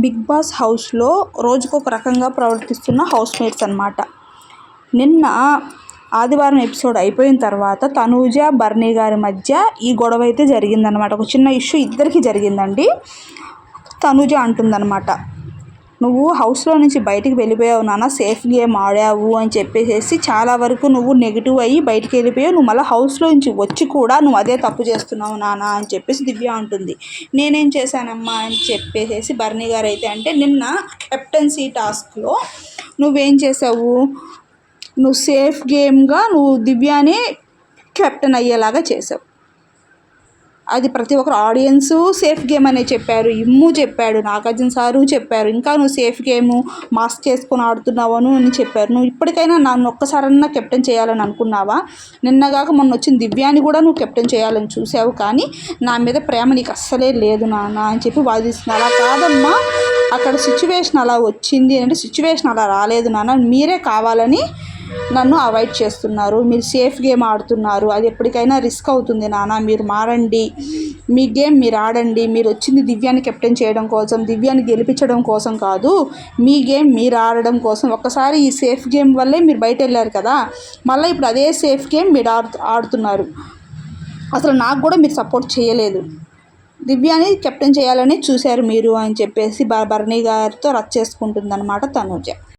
Big boss హౌస్లో రోజుకొక రకంగా ప్రవర్తిస్తున్న హౌస్ మేట్స్ అనమాట నిన్న ఆదివారం ఎపిసోడ్ అయిపోయిన తర్వాత తనూజ బర్నీ గారి మధ్య ఈ గొడవ అయితే జరిగిందనమాట ఒక చిన్న ఇష్యూ ఇద్దరికి జరిగిందండి. తనూజ అంటుందన్నమాట. నువ్వు హౌస్లో నుంచి బయటికి వెళ్ళిపోయావు నాన్న సేఫ్ గేమ్ ఆడావు అని చెప్పేసి చాలా వరకు నువ్వు నెగిటివ్ అయ్యి బయటికి వెళ్ళిపోయావు. నువ్వు మళ్ళీ హౌస్లో నుంచి వచ్చి కూడా నువ్వు అదే తప్పు చేస్తున్నావు నాన్న అని చెప్పేసి దివ్య అంటుంది. నేనేం చేశానమ్మా అని చెప్పేసి బర్నీ గారు అయితే అంటే నిన్న కెప్టెన్సీ టాస్క్లో నువ్వేం చేసావు నువ్వు సేఫ్ గేమ్గా నువ్వు దివ్యాని కెప్టెన్ అయ్యేలాగా చేసావు అది ప్రతి ఒక్కరు ఆడియన్స్ సేఫ్ గేమ్ అనే చెప్పారు. ఇమ్ము చెప్పాడు నాగార్జున సారు చెప్పారు ఇంకా నువ్వు సేఫ్ గేమ్ మాస్క్ చేసుకొని ఆడుతున్నావను అని చెప్పారు. నువ్వు ఇప్పటికైనా నన్ను ఒక్కసారన్నా కెప్టెన్ చేయాలని అనుకున్నావా? నిన్నగాక మొన్న వచ్చిన దివ్యాని కూడా నువ్వు కెప్టెన్ చేయాలని చూసావు కానీ నా మీద ప్రేమ నీకు అస్సలే లేదు నాన్న అని చెప్పి వాదిస్తున్నా అలా కాదమ్మా అక్కడ సిచ్యువేషన్ అలా వచ్చింది అంటే సిచ్యువేషన్ అలా రాలేదు నాన్న మీరే కావాలని నన్ను అవాయిడ్ చేస్తున్నారు. మీరు సేఫ్ గేమ్ ఆడుతున్నారు. అది ఎప్పటికైనా రిస్క్ అవుతుంది నాన్న మీరు మారండి. మీ గేమ్ మీరు ఆడండి. మీరు వచ్చింది దివ్యాన్ని కెప్టెన్ చేయడం కోసం దివ్యాన్ని గెలిపించడం కోసం కాదు మీ గేమ్ మీరు ఆడడం కోసం. ఒక్కసారి ఈ సేఫ్ గేమ్ వల్లే మీరు బయట వెళ్ళారు కదా. మళ్ళీ ఇప్పుడు అదే సేఫ్ గేమ్ మీరు ఆడు ఆడుతున్నారు. అసలు నాకు కూడా మీరు సపోర్ట్ చేయలేదు. దివ్యాని కెప్టెన్ చేయాలని చూశారు మీరు అని చెప్పేసి భరణి గారితో రచ్చ చేసుకుంటుందన్నమాట తనుజ.